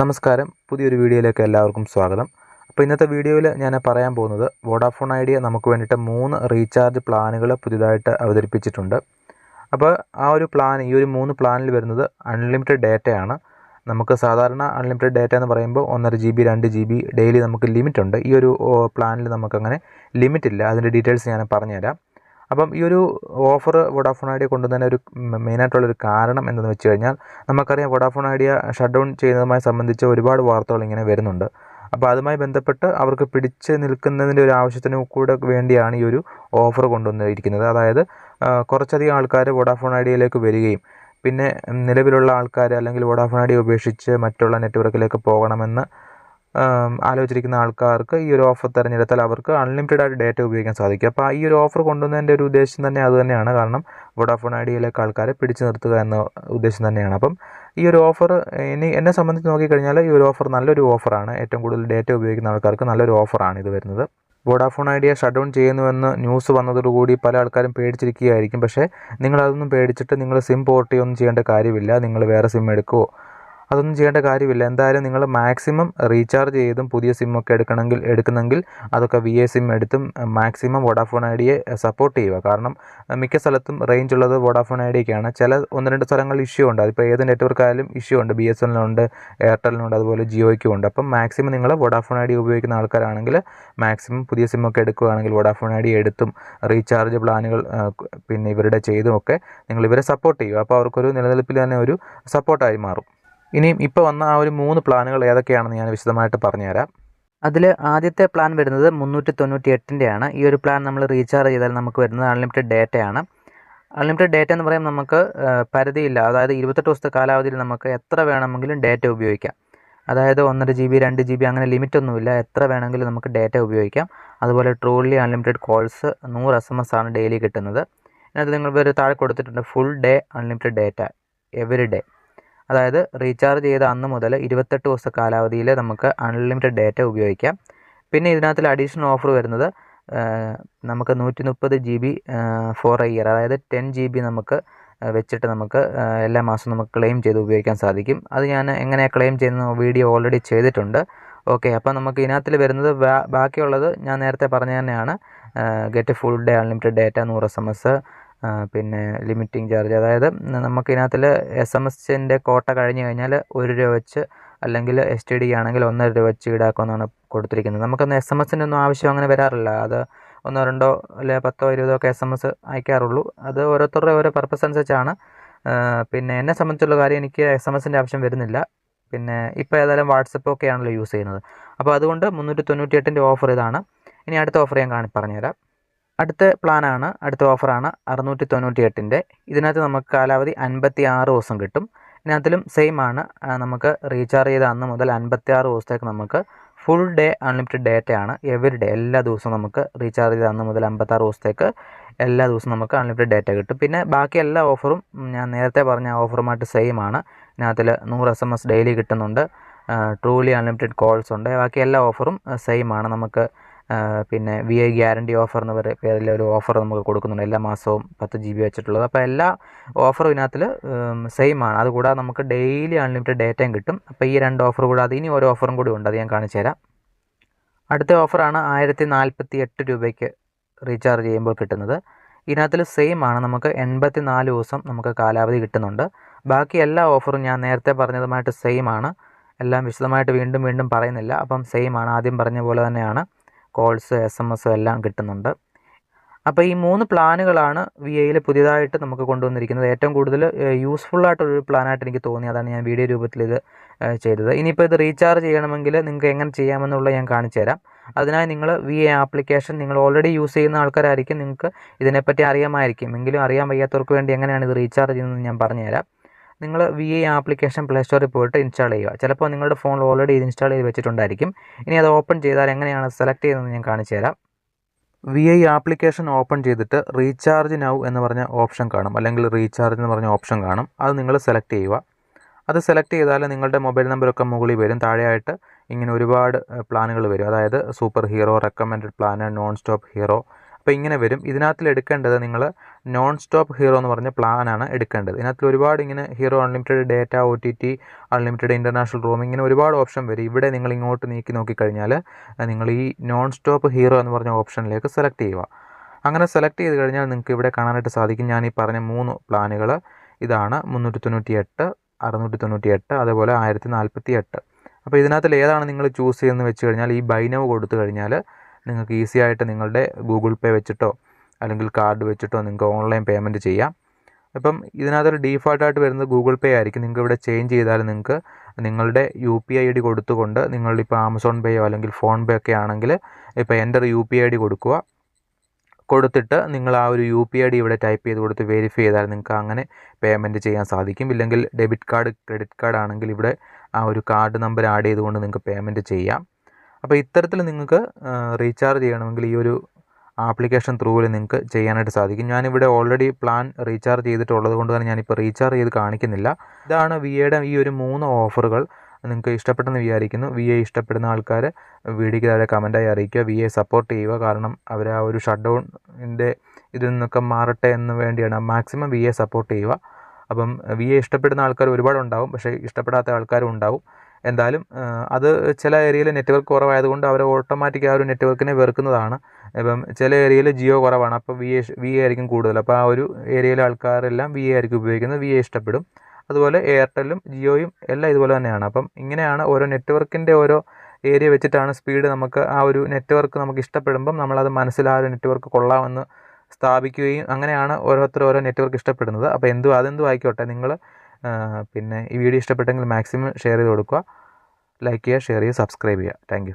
നമസ്കാരം. പുതിയൊരു വീഡിയോയിലേക്ക് എല്ലാവർക്കും സ്വാഗതം. അപ്പോൾ ഇന്നത്തെ വീഡിയോയിൽ ഞാൻ പറയാൻ പോകുന്നത് വോഡാഫോൺ ഐഡിയ നമുക്ക് വേണ്ടിയിട്ട് മൂന്ന് റീചാർജ് പ്ലാനുകൾ പുതിയതായിട്ട് അവതരിപ്പിച്ചിട്ടുണ്ട്. അപ്പോൾ ആ ഒരു പ്ലാൻ ഈ ഒരു മൂന്ന് പ്ലാനിൽ വരുന്നത് അൺലിമിറ്റഡ് ഡേറ്റയാണ്. നമുക്ക് സാധാരണ അൺലിമിറ്റഡ് ഡേറ്റ എന്ന് പറയുമ്പോൾ ഒന്നര ജി ബി രണ്ട് ജി ബി ഡെയിലി നമുക്ക് ലിമിറ്റ് ഉണ്ട്. ഈ ഒരു പ്ലാനിൽ നമുക്കങ്ങനെ ലിമിറ്റ് ഇല്ല. അതിന്റെ ഡീറ്റെയിൽസ് ഞാൻ പറഞ്ഞുതരാം. അപ്പം ഈ ഒരു ഓഫർ വോഡാഫോൺ ഐഡിയ കൊണ്ടുവന്നതിന് ഒരു മെയിനായിട്ടുള്ളൊരു കാരണം എന്തെന്ന് വെച്ച് കഴിഞ്ഞാൽ നമുക്കറിയാം വോഡാഫോൺ ഐഡിയ ഷട്ട് ഡൗൺ ചെയ്യുന്നതുമായി സംബന്ധിച്ച് ഒരുപാട് വാർത്തകൾ ഇങ്ങനെ വരുന്നുണ്ട്. അപ്പോൾ അതുമായി ബന്ധപ്പെട്ട് അവർക്ക് പിടിച്ച് നിൽക്കുന്നതിന്റെ ഒരു ആവശ്യത്തിന് കൂടെ വേണ്ടിയാണ് ഈ ഒരു ഓഫർ കൊണ്ടുവന്നിരിക്കുന്നത്. അതായത് കുറച്ചധികം ആൾക്കാർ വോഡാഫോൺ ഐഡിയയിലേക്ക് വരികയും പിന്നെ നിലവിലുള്ള ആൾക്കാർ അല്ലെങ്കിൽ വോഡാഫോൺ ഐഡിയ ഉപേക്ഷിച്ച് മറ്റുള്ള നെറ്റ്വർക്കിലേക്ക് പോകണമെന്ന് ആലോചിച്ചിരിക്കുന്ന ആൾക്കാർക്ക് ഈ ഒരു ഓഫർ തിരഞ്ഞെടുത്താൽ അവർക്ക് അൺലിമിറ്റഡ് ആയിട്ട് ഡേറ്റ ഉപയോഗിക്കാൻ സാധിക്കും. അപ്പോൾ ഈ ഒരു ഓഫർ കൊണ്ടുവന്നതിന്റെ ഒരു ഉദ്ദേശം തന്നെ അത് തന്നെയാണ്. കാരണം വോഡാഫോൺ ഐഡിയയിലേക്ക് ആൾക്കാരെ പിടിച്ചു നിർത്തുക എന്ന ഉദ്ദേശം തന്നെയാണ്. അപ്പം ഈ ഒരു ഓഫർ ഇനി എന്നെ സംബന്ധിച്ച് നോക്കിക്കഴിഞ്ഞാൽ ഈ ഒരു ഓഫർ നല്ലൊരു ഓഫറാണ് ഏറ്റവും കൂടുതൽ ഡേറ്റ ഉപയോഗിക്കുന്ന ആൾക്കാർക്ക് നല്ലൊരു ഓഫറാണ് ഇത് വരുന്നത്. വോഡാഫോൺ ഐഡിയ ഷട്ട് ഡൗൺ ചെയ്യുന്നുവെന്ന് ന്യൂസ് വന്നതോടുകൂടി പല ആൾക്കാരും പേടിച്ചിരിക്കുകയായിരിക്കും. പക്ഷേ നിങ്ങളതൊന്നും പേടിച്ചിട്ട് നിങ്ങൾ സിം പോർട്ട് ചെയ്യൊന്നും ചെയ്യേണ്ട കാര്യമില്ല. നിങ്ങൾ വേറെ സിം എടുക്കുമോ അതൊന്നും ചെയ്യേണ്ട കാര്യമില്ല. എന്തായാലും നിങ്ങൾ മാക്സിമം റീചാർജ് ചെയ്തും പുതിയ സിമ്മൊക്കെ എടുക്കണമെങ്കിൽ എടുക്കുന്നെങ്കിൽ അതൊക്കെ വി എ സിം എടുത്തും മാക്സിമം വോഡാഫോൺ ഐഡിയെ സപ്പോർട്ട് ചെയ്യുക. കാരണം മിക്ക സ്ഥലത്തും റേഞ്ച് ഉള്ളത് വോഡാഫോൺ ഐഡിയൊക്കെയാണ് ചില ഒന്ന് രണ്ട് സ്ഥലങ്ങളിൽ ഇഷ്യൂ ഉണ്ട്. അതിപ്പോൾ ഏത് നെറ്റ്വർക്ക് ആയാലും ഇഷ്യൂ ഉണ്ട്. ബി എസ് എല്ലിനുണ്ട് എയർടെല്ലിനുണ്ട് അതുപോലെ ജിയോയ്ക്കും ഉണ്ട്. അപ്പം മാക്സിമം നിങ്ങൾ വോഡാഫോൺ ഐഡിയ ഉപയോഗിക്കുന്ന ആൾക്കാരാണെങ്കിൽ മാക്സിമം പുതിയ സിമ്മൊക്കെ എടുക്കുകയാണെങ്കിൽ വോഡാഫോൺ ഐഡിയ എടുത്തും റീചാർജ് പ്ലാനുകൾ പിന്നെ ഇവരുടെ ചെയ്തും ഒക്കെ നിങ്ങൾ ഇവരെ സപ്പോർട്ട് ചെയ്യുക. അപ്പോൾ അവർക്കൊരു നിലനിൽപ്പിൽ തന്നെ ഒരു സപ്പോർട്ടായി മാറും. ഇനിയും ഇപ്പോൾ വന്ന ആ ഒരു മൂന്ന് പ്ലാനുകൾ ഏതൊക്കെയാണെന്ന് ഞാൻ വിശദമായിട്ട് പറഞ്ഞുതരാം. അതിൽ ആദ്യത്തെ പ്ലാൻ വരുന്നത് മുന്നൂറ്റി തൊണ്ണൂറ്റി എട്ടിന്റെയാണ് ഈ ഒരു പ്ലാൻ നമ്മൾ റീചാർജ് ചെയ്താൽ നമുക്ക് വരുന്നത് അൺലിമിറ്റഡ് ഡേറ്റയാണ്. അൺലിമിറ്റഡ് ഡേറ്റ എന്ന് പറയുമ്പോൾ നമുക്ക് പരിധിയില്ല. അതായത് ഇരുപത്തെട്ട് ദിവസത്തെ കാലാവധിയിൽ നമുക്ക് എത്ര വേണമെങ്കിലും ഡേറ്റ ഉപയോഗിക്കാം. അതായത് ഒന്നര ജി ബി രണ്ട് ജി ബി അങ്ങനെ ലിമിറ്റ് ഒന്നുമില്ല. എത്ര വേണമെങ്കിലും നമുക്ക് ഡേറ്റ ഉപയോഗിക്കാം. അതുപോലെ ട്രൂലി അൺലിമിറ്റഡ് കോൾസ് നൂറ് എസ് എം എസ് ആണ് ഡെയിലി കിട്ടുന്നത്. അതിനകത്ത് നിങ്ങൾ വേറെ താഴെ കൊടുത്തിട്ടുണ്ട്. Full day unlimited data. Every day. അതായത് റീചാർജ് ചെയ്ത അന്ന് മുതൽ ഇരുപത്തെട്ട് ദിവസ കാലാവധിയിൽ നമുക്ക് അൺലിമിറ്റഡ് ഡേറ്റ ഉപയോഗിക്കാം. പിന്നെ ഇതിനകത്തിൽ അഡീഷണൽ ഓഫർ വരുന്നത് നമുക്ക് നൂറ്റി മുപ്പത് G B for a year അതായത് ടെൻ ജി ബി നമുക്ക് വെച്ചിട്ട് നമുക്ക് എല്ലാ മാസവും നമുക്ക് ക്ലെയിം ചെയ്ത് ഉപയോഗിക്കാൻ സാധിക്കും. അത് ഞാൻ എങ്ങനെ ക്ലെയിം ചെയ്യുന്ന വീഡിയോ ഓൾറെഡി ചെയ്തിട്ടുണ്ട്. ഓക്കെ അപ്പോൾ നമുക്ക് ഇതിനകത്തിൽ വരുന്നത് ബാക്കിയുള്ളത് ഞാൻ നേരത്തെ പറഞ്ഞ തന്നെയാണ്. Get full day unlimited data നൂറ് എസ് എം എസ് പിന്നെ ലിമിറ്റിംഗ് ചാർജ്. അതായത് നമുക്ക് ഇതിനകത്തിൽ എസ് എം എസിന്റെ കോട്ട കഴിഞ്ഞ് കഴിഞ്ഞാൽ ഒരു രൂപ വെച്ച് അല്ലെങ്കിൽ എസ് ടി ഡി ആണെങ്കിൽ ഒന്നര രൂപ വെച്ച് ഈടാക്കുമെന്നാണ് കൊടുത്തിരിക്കുന്നത്. നമുക്കൊന്ന് എസ് എം എസിന്റെ ഒന്നും ആവശ്യം അങ്ങനെ വരാറില്ല. അത് ഒന്നോ രണ്ടോ അല്ലെ പത്തോ ഇരുപതോ ഒക്കെ എസ് എം എസ് അയക്കാറുള്ളൂ. അത് ഓരോരുത്തരുടെ ഓരോ പർപ്പസ് അനുസരിച്ചാണ്. പിന്നെ എന്നെ സംബന്ധിച്ചുള്ള കാര്യം എനിക്ക് എസ് എം എസിന്റെ ആവശ്യം വരുന്നില്ല. പിന്നെ ഇപ്പോൾ ഏതായാലും വാട്സപ്പ് ഒക്കെ ആണല്ലോ യൂസ് ചെയ്യുന്നത്. അപ്പോൾ അതുകൊണ്ട് മുന്നൂറ്റി തൊണ്ണൂറ്റി എട്ടിന്റെ ഓഫർ ഇതാണ്. ഇനി അടുത്ത ഓഫർ ഞാൻ കാണി പറഞ്ഞുതരാം. അടുത്ത പ്ലാനാണ് അടുത്ത ഓഫറാണ് അറുന്നൂറ്റി തൊണ്ണൂറ്റി എട്ടിന്റെ ഇതിനകത്ത് നമുക്ക് കാലാവധി അൻപത്തി ആറ് ദിവസം കിട്ടും. ഇതിനകത്തിലും സെയിം ആണ് നമുക്ക് റീചാർജ് ചെയ്ത അന്ന് മുതൽ അൻപത്തി ആറ് ദിവസത്തേക്ക് നമുക്ക് ഫുൾ ഡേ അൺലിമിറ്റഡ് ഡേറ്റ ആണ്. എവറി ഡേ എല്ലാ ദിവസവും നമുക്ക് റീചാർജ് ചെയ്ത അന്ന് മുതൽ അമ്പത്താറ് ദിവസത്തേക്ക് എല്ലാ ദിവസവും നമുക്ക് അൺലിമിറ്റഡ് ഡേറ്റ കിട്ടും. പിന്നെ ബാക്കി എല്ലാ ഓഫറും ഞാൻ നേരത്തെ പറഞ്ഞ ഓഫറുമായിട്ട് സെയിം ആണ് ഇതിനകത്തിൽ നൂറ് എസ് എം എസ് ഡെയിലി കിട്ടുന്നുണ്ട്. ട്രൂലി അൺലിമിറ്റഡ് കോൾസ് ഉണ്ട്. ബാക്കി എല്ലാ ഓഫറും സെയിം ആണ് നമുക്ക് പിന്നെ വി ഐ ഗ്യാരണ്ടി ഓഫർ എന്ന പേരിൽ ഒരു ഓഫർ നമുക്ക് കൊടുക്കുന്നുണ്ട്. എല്ലാ മാസവും പത്ത് ജി ബി വെച്ചിട്ടുള്ളത്. അപ്പോൾ എല്ലാ ഓഫറും ഇതിനകത്തിൽ സെയിം ആണ്. അതുകൂടാതെ നമുക്ക് ഡെയിലി അൺലിമിറ്റഡ് ഡേറ്റയും കിട്ടും. അപ്പോൾ ഈ രണ്ട് ഓഫർ കൂടാതെ ഇനി ഒരു ഓഫറും കൂടി ഉണ്ട്. അത് ഞാൻ കാണിച്ചു തരാം. അടുത്ത ഓഫറാണ് ആയിരത്തി നാൽപ്പത്തി എട്ട് രൂപയ്ക്ക് റീചാർജ് ചെയ്യുമ്പോൾ കിട്ടുന്നത്. ഇതിനകത്തിൽ സെയിം ആണ്. നമുക്ക് എൺപത്തി നാല് ദിവസം നമുക്ക് കാലാവധി കിട്ടുന്നുണ്ട്. ബാക്കി എല്ലാ ഓഫറും ഞാൻ നേരത്തെ പറഞ്ഞതുമായിട്ട് സെയിം ആണ്. എല്ലാം വിശദമായിട്ട് വീണ്ടും വീണ്ടും പറയുന്നില്ല. അപ്പം സെയിം ആണ്. ആദ്യം പറഞ്ഞ പോലെ തന്നെയാണ്. കോൾസ് എസ് എം എസ് എല്ലാം കിട്ടുന്നുണ്ട്. അപ്പോൾ ഈ മൂന്ന് പ്ലാനുകളാണ് വി എയിൽ പുതിയതായിട്ട് നമുക്ക് കൊണ്ടുവന്നിരിക്കുന്നത്. ഏറ്റവും കൂടുതൽ യൂസ്ഫുൾ ആയിട്ടൊരു പ്ലാനായിട്ട് എനിക്ക് തോന്നി. അതാണ് ഞാൻ വീഡിയോ രൂപത്തിൽ ഇത് ചെയ്തത്. ഇനിയിപ്പോൾ ഇത് റീചാർജ് ചെയ്യണമെങ്കിൽ നിങ്ങൾക്ക് എങ്ങനെ ചെയ്യാമെന്നുള്ളത് ഞാൻ കാണിച്ചു തരാം. അതിനായി നിങ്ങൾ വി എ ആപ്ലിക്കേഷൻ നിങ്ങൾ ഓൾറെഡി യൂസ് ചെയ്യുന്ന ആൾക്കാരായിരിക്കും നിങ്ങൾക്ക് ഇതിനെപ്പറ്റി അറിയാമായിരിക്കും. എങ്കിലും അറിയാൻ വയ്യാത്തവർക്ക് വേണ്ടി എങ്ങനെയാണ് ഇത് റീചാർജ് ചെയ്യുന്നത് ഞാൻ പറഞ്ഞുതരാം നിങ്ങൾ വി ഐ ആപ്ലിക്കേഷൻ പ്ലേ സ്റ്റോറിൽ പോയിട്ട് ഇൻസ്റ്റാൾ ചെയ്യുക. ചിലപ്പോൾ നിങ്ങളുടെ ഫോണിൽ ഓൾറെഡി ഇത് ഇൻസ്റ്റാൾ ചെയ്ത് വെച്ചിട്ടുണ്ടായിരിക്കും. ഇനി അത് ഓപ്പൺ ചെയ്താൽ എങ്ങനെയാണ് സെലക്ട് ചെയ്യുന്നത് ഞാൻ കാണിച്ചു തരാം. വി ഐ ആപ്ലിക്കേഷൻ ഓപ്പൺ ചെയ്തിട്ട് റീചാർജ് നൗ എന്ന് പറഞ്ഞ ഓപ്ഷൻ കാണും. അല്ലെങ്കിൽ റീചാർജ് എന്ന് പറഞ്ഞ ഓപ്ഷൻ കാണും. അത് നിങ്ങൾ സെലക്ട് ചെയ്യുക. അത് സെലക്ട് ചെയ്താൽ നിങ്ങളുടെ മൊബൈൽ നമ്പറൊക്കെ മുകളിൽ വരും. താഴെയായിട്ട് ഇങ്ങനെ ഒരുപാട് പ്ലാനുകൾ വരും. അതായത് super hero recommended plan non stop hero അപ്പോൾ ഇങ്ങനെ വരും. ഇതിനകത്തിൽ എടുക്കേണ്ടത് നിങ്ങൾ നോൺ സ്റ്റോപ്പ് ഹീറോ എന്ന് പറഞ്ഞ പ്ലാനാണ് എടുക്കേണ്ടത്. ഇതിനകത്ത് ഒരുപാട് ഇങ്ങനെ hero unlimited data O T T unlimited international room ഇങ്ങനെ ഒരുപാട് ഓപ്ഷൻ വരും. ഇവിടെ നിങ്ങൾ ഇങ്ങോട്ട് നീക്കി നോക്കിക്കഴിഞ്ഞാൽ കഴിഞ്ഞാൽ നിങ്ങൾ ഈ നോൺ സ്റ്റോപ്പ് ഹീറോ എന്ന് പറഞ്ഞ ഓപ്ഷനിലേക്ക് സെലക്ട് ചെയ്യുക. അങ്ങനെ സെലക്ട് ചെയ്ത് കഴിഞ്ഞാൽ നിങ്ങൾക്ക് ഇവിടെ കാണാനായിട്ട് സാധിക്കും. ഞാൻ ഈ പറഞ്ഞ മൂന്ന് പ്ലാനുകൾ ഇതാണ് മുന്നൂറ്റി തൊണ്ണൂറ്റി എട്ട് അറുന്നൂറ്റി തൊണ്ണൂറ്റി എട്ട് അതേപോലെ ആയിരത്തി നാൽപ്പത്തി എട്ട് അപ്പോൾ ഇതിനകത്തിൽ ഏതാണ് നിങ്ങൾ ചൂസ് ചെയ്യുന്നത് വെച്ച് കഴിഞ്ഞാൽ ഈ ബൈനവ് കൊടുത്തു കഴിഞ്ഞാൽ നിങ്ങൾക്ക് ഈസി ആയിട്ട് നിങ്ങളുടെ ഗൂഗിൾ പേ വെച്ചിട്ടോ അല്ലെങ്കിൽ കാർഡ് വെച്ചിട്ടോ നിങ്ങൾക്ക് ഓൺലൈൻ പേയ്മെന്റ് ചെയ്യാം. അപ്പം ഇതിനകത്തൊരു ഡീഫോൾട്ടായിട്ട് വരുന്നത് ഗൂഗിൾ പേ ആയിരിക്കും. നിങ്ങൾക്ക് ഇവിടെ ചേഞ്ച് ചെയ്താൽ നിങ്ങൾക്ക് നിങ്ങളുടെ യു പി ഐ ഡി കൊടുത്തുകൊണ്ട് നിങ്ങളിപ്പോൾ ആമസോൺ പേയോ അല്ലെങ്കിൽ ഫോൺ പേ ഒക്കെ ആണെങ്കിൽ ഇപ്പോൾ എന്റെ യു പി ഐ ഡി കൊടുക്കുക. കൊടുത്തിട്ട് നിങ്ങൾ ആ ഒരു യു പി ഐ ഡി ഇവിടെ ടൈപ്പ് ചെയ്ത് കൊടുത്ത് വെരിഫൈ ചെയ്താൽ നിങ്ങൾക്ക് അങ്ങനെ പേയ്മെന്റ് ചെയ്യാൻ സാധിക്കും. ഇല്ലെങ്കിൽ ഡെബിറ്റ് കാർഡ് ക്രെഡിറ്റ് കാർഡ് ആണെങ്കിൽ ഇവിടെ ആ ഒരു കാർഡ് നമ്പർ ആഡ് ചെയ്തുകൊണ്ട് നിങ്ങൾക്ക് പേയ്മെന്റ് ചെയ്യാം. അപ്പോൾ ഇത്തരത്തിൽ നിങ്ങൾക്ക് റീചാർജ് ചെയ്യണമെങ്കിൽ ഈ ഒരു ആപ്ലിക്കേഷൻ ത്രൂവിൽ നിങ്ങൾക്ക് ചെയ്യാനായിട്ട് സാധിക്കും. ഞാനിവിടെ ഓൾറെഡി പ്ലാൻ റീചാർജ് ചെയ്തിട്ടുള്ളത് കൊണ്ട് തന്നെ ഞാനിപ്പോൾ റീചാർജ് ചെയ്ത് കാണിക്കുന്നില്ല. ഇതാണ് വി എയുടെ ഈ ഒരു മൂന്ന് ഓഫറുകൾ നിങ്ങൾക്ക് ഇഷ്ടപ്പെട്ടെന്ന് വിചാരിക്കുന്നു. വി എ ഇഷ്ടപ്പെടുന്ന ആൾക്കാർ വീഡിയോയ്ക്ക് താഴെ കമന്റായി അറിയിക്കുക. വി എ സപ്പോർട്ട് ചെയ്യുക. കാരണം അവർ ആ ഒരു ഷട്ട് ഡൗണിന്റെ ഇതിൽ നിന്നൊക്കെ മാറട്ടെ എന്ന് വേണ്ടിയാണ് മാക്സിമം വി എ സപ്പോർട്ട് ചെയ്യുക. അപ്പം വി എ ഇഷ്ടപ്പെടുന്ന ആൾക്കാർ ഒരുപാടുണ്ടാവും. പക്ഷേ ഇഷ്ടപ്പെടാത്ത ആൾക്കാരും ഉണ്ടാവും. എന്തായാലും അത് ചില ഏരിയയിൽ നെറ്റ്വർക്ക് കുറവായതുകൊണ്ട് അവർ ഓട്ടോമാറ്റിക് ആ ഒരു നെറ്റ്വർക്കിനെ വെറുക്കുന്നതാണ്. ഇപ്പം ചില ഏരിയയിൽ ജിയോ കുറവാണ് അപ്പോൾ വി എ വി എ ആയിരിക്കും കൂടുതൽ. അപ്പോൾ ആ ഒരു ഏരിയയിലെ ആൾക്കാരെല്ലാം വി എ ആയിരിക്കും ഉപയോഗിക്കുന്നത് വി എ ഇഷ്ടപ്പെടും. അതുപോലെ എയർടെല്ലും ജിയോയും എല്ലാം ഇതുപോലെ തന്നെയാണ്. അപ്പം ഇങ്ങനെയാണ് ഓരോ നെറ്റ്വർക്കിന്റെ ഓരോ ഏരിയ വെച്ചിട്ടാണ് സ്പീഡ് നമുക്ക് ആ ഒരു നെറ്റ്വർക്ക് നമുക്ക് ഇഷ്ടപ്പെടുമ്പം നമ്മളത് മനസ്സിൽ ആ ഒരു നെറ്റ്വർക്ക് കൊള്ളാമെന്ന് സ്ഥാപിക്കുകയും അങ്ങനെയാണ് ഓരോരുത്തർ ഓരോ നെറ്റ്വർക്ക് ഇഷ്ടപ്പെടുന്നത്. അപ്പോൾ എന്തും അതെന്തും ആയിക്കോട്ടെ. നിങ്ങൾ പിന്നെ ഈ വീഡിയോ ഇഷ്ടപ്പെട്ടെങ്കിൽ മാക്സിമം ഷെയർ ചെയ്ത് കൊടുക്കുക. ലൈക്ക് ചെയ്യുക ഷെയർ ചെയ്യുക സബ്സ്ക്രൈബ് ചെയ്യുക. താങ്ക്